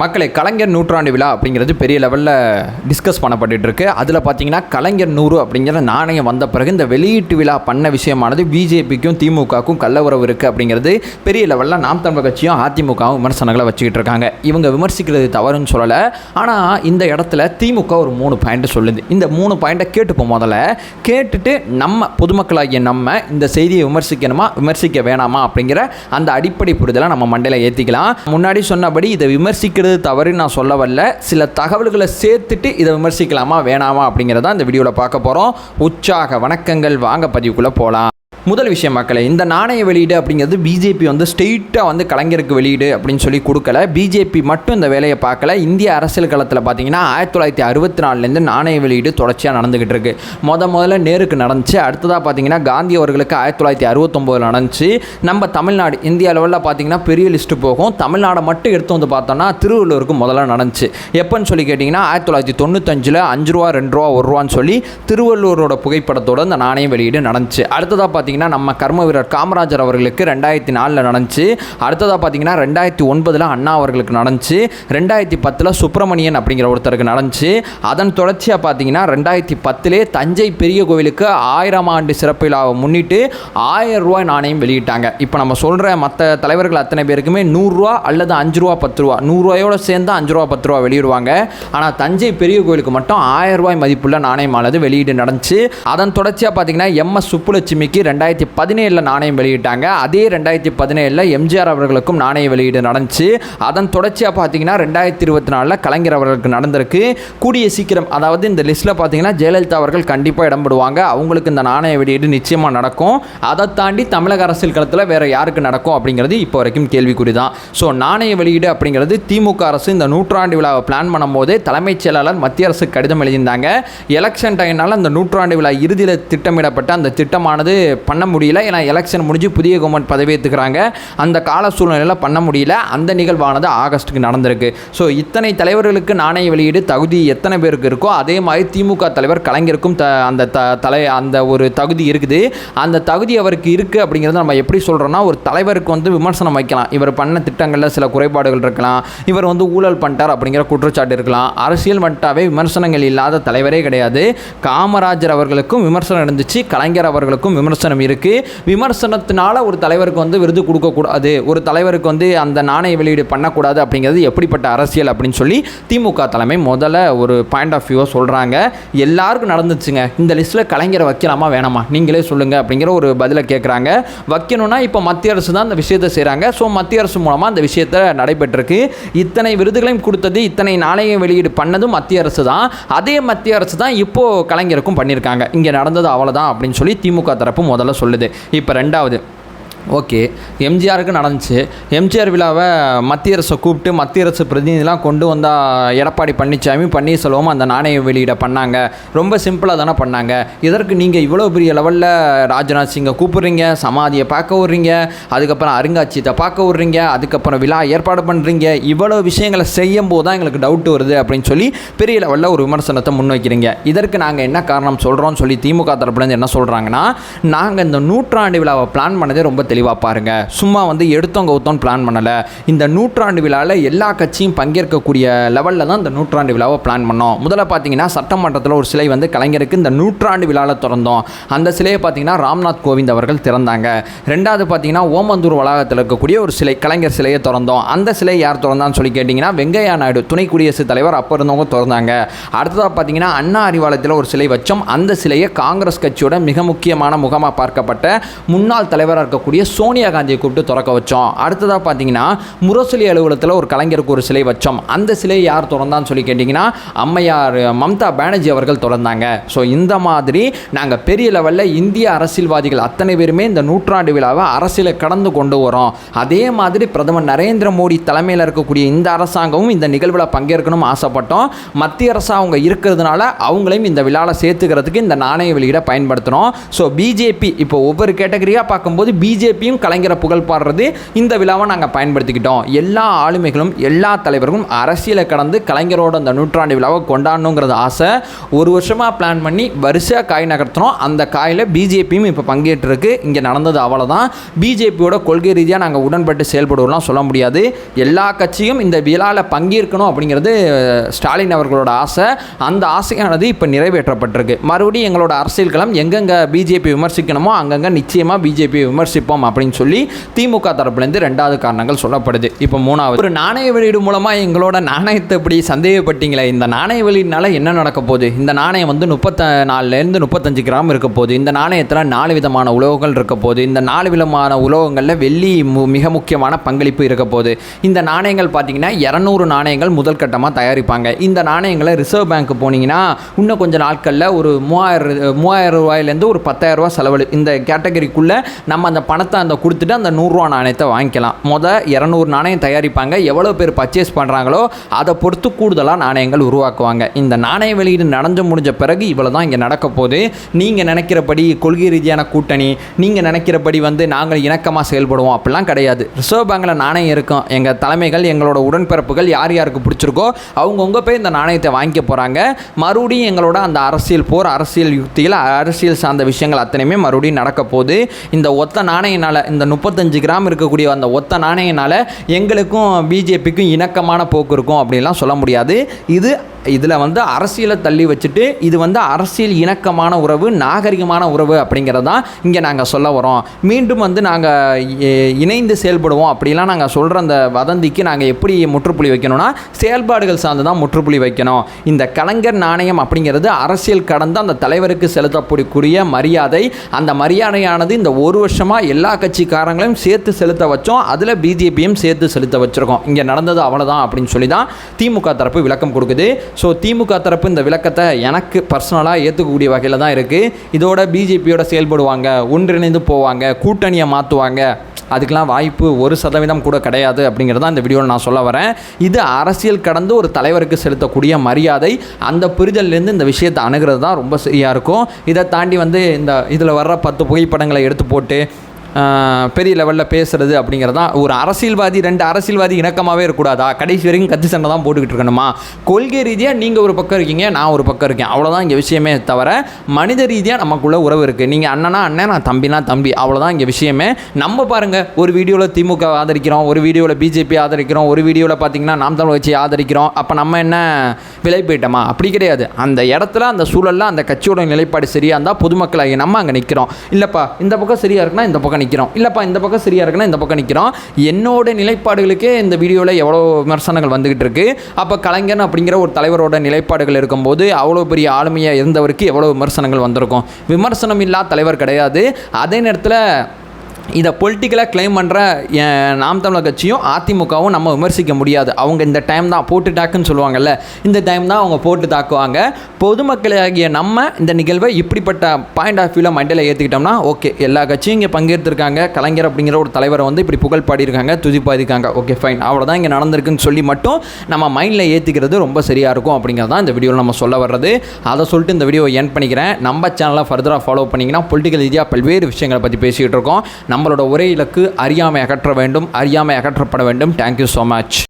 மக்களை கலைஞர் நூற்றாண்டு விழா அப்படிங்கிறது பெரிய லெவலில் டிஸ்கஸ் பண்ணப்பட்டுட்டு இருக்கு அதில் பார்த்தீங்கன்னா கலைஞர் நூறு அப்படிங்கிற நாணயம் வந்த பிறகு இந்த வெளியீட்டு விழா பண்ண விஷயமானது பிஜேபிக்கும் திமுகவுக்கும் கள்ள உறவு இருக்குது அப்படிங்கிறது பெரிய லெவலில் நாம் தமிழ் கட்சியும் அதிமுகவும் விமர்சனங்களை வச்சுக்கிட்டு இருக்காங்க. இவங்க விமர்சிக்கிறது தவறுன்னு சொல்லலை. ஆனால் இந்த இடத்துல திமுக ஒரு மூணு பாயிண்ட் சொல்லுது. இந்த மூணு பாயிண்ட்டை கேட்டுப்போம் முதல்ல. கேட்டுட்டு நம்ம பொதுமக்களாகிய நம்ம இந்த செய்தியை விமர்சிக்கணுமா விமர்சிக்க வேணாமா அப்படிங்கிற அந்த அடிப்படை புரிதலை நம்ம மண்டையில் ஏற்றிக்கலாம் முன்னாடி சொன்னபடி இதை விமர்சிக்க விமர்சிக்கிறது தவறுன்னு நான் சொல்ல வரல. சில தகவல்களை சேர்த்துட்டு இதை விமர்சிக்கலாமா வேணாமா அப்படிங்கிறத இந்த வீடியோவில் பார்க்க போகிறோம் உற்சாக வணக்கங்கள். வாங்க பதிவுக்குள்ளே போகலாம் முதல் விஷயம் மக்களே இந்த நாணய வெளியீடு அப்படிங்கிறது பிஜேபி வந்து ஸ்ட்ரெயிட்டாக வந்து கலைஞருக்கு வெளியீடு அப்படின்னு சொல்லி கொடுக்கல. பிஜேபி மட்டும் இந்த வேலையை பார்க்கல. இந்திய அரசியல் களத்தில் பார்த்தீங்கன்னா ஆயிரத்தி தொள்ளாயிரத்தி அறுபத்தி நாலுலேருந்து நாணய வெளியீடு தொடர்ச்சியாக நடந்துகிட்டு இருக்கு. முத முதல்ல நேருக்கு நடந்துச்சு. அடுத்ததாக பார்த்தீங்கன்னா காந்தி அவர்களுக்கு ஆயிரத்தி தொள்ளாயிரத்தி அறுபத்தொம்போதில் நடந்துச்சு. நம்ம தமிழ்நாடு இந்திய லெவலில் பார்த்தீங்கன்னா பெரிய லிஸ்ட்டு போகும். தமிழ்நாடை மட்டும் எடுத்து வந்து பார்த்தோம்னா திருவள்ளூருக்கு முதல்ல நடந்துச்சு. எப்போன்னு சொல்லி கேட்டிங்கன்னா ஆயிரத்தி தொள்ளாயிரத்தி தொண்ணூத்தஞ்சில் அஞ்சு ரூபா ரெண்டு ரூபா ஒரு ரூபான்னு சொல்லி திருவள்ளூரோட புகைப்படத்தோட இந்த நாணய வெளியீடு நடந்துச்சு. அடுத்ததாக பார்த்தீங்கன்னா நம்ம கர்ம வீரர் காமராஜர் அவர்களுக்கு ரெண்டாயிரத்தி நாலில் நடந்துச்சு. அடுத்ததாக பார்த்தீங்கன்னா ரெண்டாயிரத்தி ஒன்பதில் அண்ணா அவர்களுக்கு நடந்துச்சு. ரெண்டாயிரத்தி பத்தில் சுப்பிரமணியன் அப்படிங்கிற ஒருத்தருக்கு நடந்துச்சு. அதன் தொடர்ச்சியாக பார்த்தீங்கன்னா ரெண்டாயிரத்தி பத்திலே தஞ்சை பெரிய கோவிலுக்கு ஆயிரம் ஆண்டு சிறப்பு விழாவை முன்னிட்டு ஆயிரம் ரூபாய் நாணயம் வெளியிட்டாங்க. இப்போ நம்ம சொல்கிற மற்ற தலைவர்கள் அத்தனை பேருக்குமே நூறுரூவா அல்லது அஞ்சு ரூபா பத்து ரூபா நூறுரூவாயோட சேர்ந்து அஞ்சு ரூபா பத்து ரூபா வெளியிடுவாங்க. ஆனால் தஞ்சை பெரிய கோவிலுக்கு மட்டும் ஆயிரம் ரூபாய் மதிப்புள்ள நாணயமானது வெளியீடு நடந்துச்சு. அதன் தொடர்ச்சியாக பார்த்தீங்கன்னா எம் எஸ் சுப்புலட்சுமிக்கு ரெண்டாயிரத்தி ரெண்டாயிரத்தி பதினேழில் நாணயம் வெளியிட்டாங்க. அதே ரெண்டாயிரத்தி பதினேழில் எம்ஜிஆர் அவர்களுக்கும் நாணய வெளியீடு நடந்துச்சு. அதன் தொடர்ச்சியாக பார்த்தீங்கன்னா ரெண்டாயிரத்தி இருபத்தி நாலில் கலைஞர் அவர்களுக்கு நடந்திருக்கு. கூடிய சீக்கிரம் அதாவது இந்த லிஸ்ட்டில் பார்த்தீங்கன்னா ஜெயலலிதா அவர்கள் கண்டிப்பாக இடம்பெடுவாங்க அவங்களுக்கு இந்த நாணய வெளியீடு நிச்சயமாக நடக்கும். அதை தாண்டி தமிழக அரசியல் களத்தில் வேறு யாருக்கு நடக்கும் அப்படிங்கிறது இப்போ வரைக்கும் கேள்விக்குறி தான் ஸோ நாணய வெளியீடு அப்படிங்கிறது திமுக அரசு இந்த நூற்றாண்டு விழாவை பிளான் பண்ணும்போதே தலைமைச் செயலாளர் மத்திய அரசுக்கு கடிதம் எழுதியிருந்தாங்க. எலெக்ஷன் டைம்னால அந்த நூற்றாண்டு விழா இறுதியில் திட்டமிடப்பட்ட அந்த திட்டமானது பண்ண முடியல. ஏன்னா எலெக்ஷன் முடிஞ்சு புதிய கவர்மெண்ட் பதவியேற்றுக்கிறாங்க அந்த கால சூழ்நிலையில் பண்ண முடியல. அந்த நிகழ்வானது ஆகஸ்ட்டுக்கு நடந்திருக்கு. ஸோ இத்தனை தலைவர்களுக்கு நாணய வெளியீடு தகுதி எத்தனை பேருக்கு இருக்கோ அதே மாதிரி திமுக தலைவர் கலைஞருக்கும் த அந்த த தலை அந்த ஒரு தகுதி இருக்குது. அந்த தகுதி அவருக்கு இருக்குது அப்படிங்கிறத நம்ம எப்படி சொல்கிறோன்னா ஒரு தலைவருக்கு வந்து விமர்சனம் வைக்கலாம். இவர் பண்ண திட்டங்களில் சில குறைபாடுகள் இருக்கலாம். இவர் வந்து ஊழல் பண்ணிட்டார் அப்படிங்கிற குற்றச்சாட்டு இருக்கலாம். அரசியல் மட்டாவே விமர்சனங்கள் இல்லாத தலைவரே கிடையாது. காமராஜர் அவர்களுக்கும் விமர்சனம் இருந்துச்சு. கலைஞர் அவர்களுக்கும் விமர்சனம் இருக்குது விமர்சனத்தினால ஒரு தலைவருக்கு வந்து விருது கொடுக்கக்கூடாது ஒரு தலைவருக்கு வந்து அந்த நாணய வெளியீடு பண்ணக்கூடாது அப்படிங்கிறது எப்படிப்பட்ட அரசியல் அப்படின்னு சொல்லி திமுக தலைமை முதல்ல ஒரு பாயிண்ட் ஆஃப் வியூவை சொல்கிறாங்க எல்லாருக்கும் நடந்துச்சுங்க. இந்த லிஸ்ட்டில் கலைஞரை வைக்கலாமா வேணாமா? நீங்களே சொல்லுங்கள் அப்படிங்கிற ஒரு பதிலை கேட்குறாங்க வைக்கணும்னா இப்போ மத்திய அரசு தான் அந்த விஷயத்தை செய்கிறாங்க ஸோ மத்திய அரசு மூலமாக அந்த விஷயத்தை நடைபெற்றிருக்கு. இத்தனை விருதுகளையும் கொடுத்தது இத்தனை நாணயம் வெளியீடு பண்ணதும் மத்திய அரசு தான். அதே மத்திய அரசு தான் இப்போது கலைஞருக்கும் பண்ணியிருக்காங்க இங்கே நடந்தது அவ்வளோதான் அப்படின்னு சொல்லி திமுக தரப்பு முதல்ல சொல்லுது. இப்போ ரெண்டாவது ஓகே. எம்ஜிஆருக்கு நடந்துச்சு. எம்ஜிஆர் விழாவை மத்திய அரசை கூப்பிட்டு மத்திய அரசு பிரதிநிதிலாம் கொண்டு வந்தால் எடப்பாடி பழனிசாமி பன்னீர்செல்வம் அந்த நாணய வெளியிட பண்ணாங்க. ரொம்ப சிம்பிளாக தானே பண்ணாங்க. இதற்கு நீங்கள் இவ்வளோ பெரிய லெவலில் ராஜ்நாத் சிங்கை கூப்பிட்றீங்க சமாதியை பார்க்க விட்றீங்க அதுக்கப்புறம் அருங்காட்சியத்தை பார்க்க விட்றீங்க அதுக்கப்புறம் விழா ஏற்பாடு பண்ணுறீங்க இவ்வளோ விஷயங்களை செய்யும் போது தான் எங்களுக்கு டவுட் வருது அப்படின்னு சொல்லி பெரிய லெவலில் ஒரு விமர்சனத்தை முன்வைக்கிறீங்க. இதற்கு நாங்கள் என்ன காரணம் சொல்கிறோம்னு சொல்லி திமுக தரப்புலேருந்து என்ன சொல்கிறாங்கன்னா நாங்கள் இந்த நூற்றாண்டு விழாவை பிளான் பண்ணதே ரொம்ப தெளிவாக பாருங்கள் சும்மா வந்து எடுத்தோம் கவுத்தோம் பிளான் பண்ணலை. இந்த நூற்றாண்டு விழாவில் எல்லா கட்சியும் பங்கேற்கக்கூடிய லெவலில் தான் இந்த நூற்றாண்டு விழாவை பிளான் பண்ணோம். முதல்ல பார்த்தீங்கன்னா சட்டமன்றத்தில் ஒரு சிலை வந்து கலைஞருக்கு இந்த நூற்றாண்டு விழாவில் திறந்தோம். அந்த சிலையை பார்த்தீங்கன்னா ராம்நாத் கோவிந்த் அவர்கள் திறந்தாங்க. ரெண்டாவது பார்த்தீங்கன்னா ஓமந்தூர் வளாகத்தில் இருக்கக்கூடிய ஒரு சிலை கலைஞர் சிலையை திறந்தோம். அந்த சிலை யார் திறந்தான்னு சொல்லி கேட்டிங்கன்னா வெங்கையா நாயுடு துணை குடியரசுத் தலைவர் அப்போ இருந்தவங்க திறந்தாங்க. அடுத்ததாக பார்த்தீங்கன்னா அண்ணா அறிவாலயத்தில் ஒரு சிலை வச்சோம். அந்த சிலையை காங்கிரஸ் கட்சியோட மிக முக்கியமான முகமாக பார்க்கப்பட்ட முன்னாள் தலைவராக இருக்கக்கூடிய சோனியா காந்தியை கூப்பிட்டு திறக்க வச்சோம். அடுத்ததாக பார்த்தீங்கன்னா முரசொலி அலுவலகத்தில் ஒரு கலைஞருக்கு ஒரு சிலை வச்சோம். அந்த சிலையை யார் திறந்தான்னு சொல்லி கேட்டிங்கன்னா அம்மையார் மம்தா பானர்ஜி அவர்கள் திறந்தாங்க. ஸோ இந்த மாதிரி நாங்கள் பெரிய லெவலில் இந்திய அரசியல்வாதிகள் அத்தனை பேருமே இந்த நூற்றாண்டு விழாவை அரசியலை கடந்து கொண்டு வரோம். அதே மாதிரி பிரதமர் நரேந்திர மோடி தலைமையில் இருக்கக்கூடிய இந்த அரசாங்கமும் இந்த நிகழ்வில் பங்கேற்கணும்னு ஆசைப்பட்டோம். மத்திய அரசு அவங்க இருக்கிறதுனால அவங்களையும் இந்த விழாவில் சேர்த்துக்கிறதுக்கு இந்த நாணய வெளியீடை பயன்படுத்துகிறோம் ஸோ பிஜேபி இப்போ ஒவ்வொரு கேட்டகரியாக பார்க்கும்போது பிஜேபி பிஜேபியும் கலைஞரை புகழ் பாடுறது இந்த விழாவை நாங்கள் பயன்படுத்திக்கிட்டோம். எல்லா ஆளுமைகளும் எல்லா தலைவர்களும் அரசியலை கடந்து கலைஞரோட அந்த நூற்றாண்டு விழாவை கொண்டாடணுங்கிறது ஆசை. ஒரு வருஷமாக பிளான் பண்ணி வரிசையாக காய் நகர்த்தினோம் அந்த காயில் பிஜேபியும் இப்போ பங்கேற்றிருக்கு. இங்கே நடந்தது அவ்வளோதான் பிஜேபியோட கொள்கை ரீதியாக நாங்கள் உடன்பட்டு செயல்படுவோம்லாம் சொல்ல முடியாது. எல்லா கட்சியும் இந்த விழாவில் பங்கேற்கணும் அப்படிங்கிறது ஸ்டாலின் அவர்களோட ஆசை. அந்த ஆசையானது இப்போ நிறைவேற்றப்பட்டிருக்கு. மறுபடியும் எங்களோட அரசியல் களம் எங்கெங்கே பிஜேபி விமர்சிக்கணுமோ அங்கங்கே நிச்சயமாக பிஜேபி விமர்சிப்போம். அப்படின்னு சொல்லி திமுக தரப்புலேருந்து ரெண்டாவது காரணங்கள் சொல்லப்படுது. இப்போ மூணாவது ஒரு நாணய வெளியீடு மூலமாக எங்களோட நாணயத்தை இப்படி சந்தேகப்பட்டீங்களே இந்த நாணய வெளியீடுனால என்ன நடக்க போகுது? இந்த நாணயம் வந்து முப்பத்த நாலுலேருந்து முப்பத்தஞ்சு கிராம் இருக்க போகுது. இந்த நாணயத்தில் நாலு விதமான உலோகங்கள் இருக்க போகுது. இந்த நாலு விதமான உலோகங்களில் வெள்ளி மு- மிக முக்கியமான பங்களிப்பு இருக்க போகுது. இந்த நாணயங்கள் பார்த்தீங்கன்னா இரநூறு நாணயங்கள் முதல் கட்டமாக தயாரிப்பாங்க. இந்த நாணயங்களை ரிசர்வ் பேங்க் போனீங்கன்னா இன்னும் கொஞ்சம் நாட்களில் ஒரு மூவாயிரம் மூவாயிரம் ரூபாயிலேருந்து ஒரு பத்தாயிரம் ரூபா செலவு. இந்த கேட்டகரிக்குள்ளே நம்ம அந்த பணத்தை அந்த கொடுத்துட்டு அந்த நூறுரூவா நாணயத்தை வாங்கிக்கலாம். மொதல் இரநூறு நாணயம் தயாரிப்பாங்க. எவ்வளோ பேர் பர்ச்சேஸ் பண்ணுறாங்களோ அதை பொறுத்து கூடுதலாக நாணயங்கள் உருவாக்குவாங்க. இந்த நாணய வெளியீடு நடந்து முடிஞ்ச பிறகு இவ்வளோ தான் இங்கே நடக்க போகுது. நீங்கள் நினைக்கிறபடி கொள்கை ரீதியான கூட்டணி நீங்கள் நினைக்கிறபடி வந்து நாங்கள் இணக்கமாக செயல்படுவோம் அப்படிலாம் கிடையாது. ரிசர்வ் பேங்கில் நாணயம் இருக்கும். எங்கள் தலைமைகள் எங்களோட உடன்பிறப்புகள் யார் யாருக்கு பிடிச்சிருக்கோ அவங்கவுங்க போய் இந்த நாணயத்தை வாங்கிக்க போகிறாங்க மறுபடியும் எங்களோட அந்த அரசியல் போர் அரசியல் யுக்தியில் அரசியல் சார்ந்த விஷயங்கள் அத்தனையுமே மறுபடியும் நடக்க போகுது. இந்த ஒத்த நாணயனால் இந்த முப்பத்தஞ்சு கிராம் இருக்கக்கூடிய அந்த ஒத்த நாணயனால் எங்களுக்கும் பிஜேபிக்கும் இணக்கமான போக்கு இருக்கும் அப்படின்லாம் சொல்ல முடியாது. இது இதில் வந்து அரசியலை தள்ளி வச்சுட்டு இது வந்து அரசியல் இணக்கமான உறவு நாகரிகமான உறவு அப்படிங்கிறது தான் இங்கே நாங்கள் சொல்ல வரோம். மீண்டும் வந்து நாங்கள் இணைந்து செயல்படுவோம் அப்படிலாம் நாங்கள் சொல்கிற அந்த வதந்திக்கு நாங்கள் எப்படி முற்றுப்புள்ளி வைக்கணும்னா செயல்பாடுகள் சார்ந்து தான் முற்றுப்புள்ளி வைக்கணும். இந்த கலைஞர் நாணயம் அப்படிங்கிறது அரசியல் கடந்து அந்த தலைவருக்கு செலுத்தக்கூடிய மரியாதை அந்த மரியாதையானது இந்த ஒரு வருஷமாக எல்லா கட்சிக்காரங்களையும் சேர்த்து செலுத்த வச்சோம். அதில் பிஜேபியும் சேர்த்து செலுத்த வச்சுருக்கோம். இங்கே நடந்தது அவ்வளோதான் அப்படின்னு சொல்லி தான் திமுக தரப்பு விளக்கம் கொடுக்குது. ஸோ திமுக தரப்பு இந்த விளக்கத்தை எனக்கு பர்சனலாக ஏற்றுக்கக்கூடிய வகையில் தான் இருக்குது இதோட பிஜேபியோட செயல்படுவாங்க ஒன்றிணைந்து போவாங்க கூட்டணியை மாற்றுவாங்க அதுக்கெலாம் வாய்ப்பு ஒரு சதவீதம் கூட கிடையாது அப்படிங்கிறத இந்த வீடியோவில் நான் சொல்ல வரேன். இது அரசியல் கடந்து ஒரு தலைவருக்கு செலுத்தக்கூடிய மரியாதை அந்த புரிதல்லேருந்து இந்த விஷயத்தை அணுகிறது தான் ரொம்ப சரியாக இருக்கும். இதை தாண்டி வந்து இந்த இதில் வர்ற பத்து புகைப்படங்களை எடுத்து போட்டு பெரிய லெவலில் பேசுறது அப்படிங்கிறது தான் ஒரு அரசியல்வாதி ரெண்டு அரசியல்வாதி இணக்கமாகவே இருக்கக்கூடாதா? கடைசி வரைக்கும் கத்தி சண்டை தான் போட்டுக்கிட்டு இருக்கணுமா? கொள்கை ரீதியாக நீங்கள் ஒரு பக்கம் இருக்கீங்க நான் ஒரு பக்கம் இருக்கேன். அவ்வளோதான் இங்கே விஷயமே தவிர மனித ரீதியாக நமக்குள்ள உறவு இருக்குது நீங்கள் அண்ணனா அண்ணன் நான் தம்பினா தம்பி அவ்வளோதான் இங்கே விஷயமே. நம்ம பாருங்கள் ஒரு வீடியோவில் திமுக ஆதரிக்கிறோம் ஒரு வீடியோவில் பிஜேபி ஆதரிக்கிறோம் ஒரு வீடியோவில் பார்த்தீங்கன்னா நாம் தமிழ் வச்சு ஆதரிக்கிறோம். அப்போ நம்ம என்ன விலை போயிட்டோமா? அப்படி கிடையாது. அந்த இடத்துல அந்த சூழலில் அந்த கட்சியோட நிலைப்பாடு சரியாக இருந்தால் பொதுமக்களாகி நம்ம அங்கே நிற்கிறோம் இல்லைப்பா இந்த பக்கம் சரியாக இருக்குன்னா இந்த பக்கம் நிற்கிறோம் இல்லைப்பா இந்த பக்கம் சரியாக இருக்குன்னா இந்த பக்கம் நிற்கிறோம் என்னோட நிலைப்பாடுகளுக்கே இந்த வீடியோவில் எவ்வளோ விமர்சனங்கள் வந்துகிட்டு இருக்கு. அப்போ கலைஞன் அப்படிங்கிற ஒரு தலைவரோட நிலைப்பாடுகள் இருக்கும்போது அவ்வளோ பெரிய ஆளுமையாக இருந்தவருக்கு எவ்வளோ விமர்சனங்கள் வந்திருக்கும். விமர்சனம் இல்லா தலைவர் கிடையாது. அதே நேரத்தில் இதை பொலிட்டிக்கலாக கிளைம் பண்ணுற நாம் தமிழர் கட்சியும் அதிமுகவும் நம்ம விமர்சிக்க முடியாது. அவங்க இந்த டைம் தான் போட்டு டாக்குன்னு சொல்லுவாங்கல்ல. இந்த டைம் தான் அவங்க போட்டு தாக்குவாங்க. பொதுமக்களாகிய நம்ம இந்த நிகழ்வை இப்படிப்பட்ட பாயிண்ட் ஆஃப் வியூவில் மண்டையில் ஏற்றுக்கிட்டோம்னா ஓகே எல்லா கட்சியும் இங்கே பங்கேற்றிருக்காங்க. கலைஞர் அப்படிங்கிற ஒரு தலைவரை வந்து இப்படி புகழ் பாடியிருக்காங்க துதிப்பாதிருக்காங்க ஓகே ஃபைன் அவ்வளோதான் இங்கே நடந்திருக்குன்னு சொல்லி மட்டும் நம்ம மைண்டில் ஏற்றிக்கிறது ரொம்ப சரியாக இருக்கும் அப்படிங்கிறது தான் இந்த வீடியோவில் நம்ம சொல்ல வர்றது. அதை சொல்லிட்டு இந்த வீடியோ என் பண்ணிக்கிறேன். நம்ம சேனலை ஃபர்தராக ஃபாலோ பண்ணிங்கன்னா பொலிட்டிக்கல் ரீதியாக பல்வேறு விஷயங்களை பற்றி பேசிகிட்டு இருக்கோம். நம்மளோட ஒரே இலக்கு அறியாமை அகற்ற வேண்டும் அறியாமை அகற்றப்பட வேண்டும். Thank you so much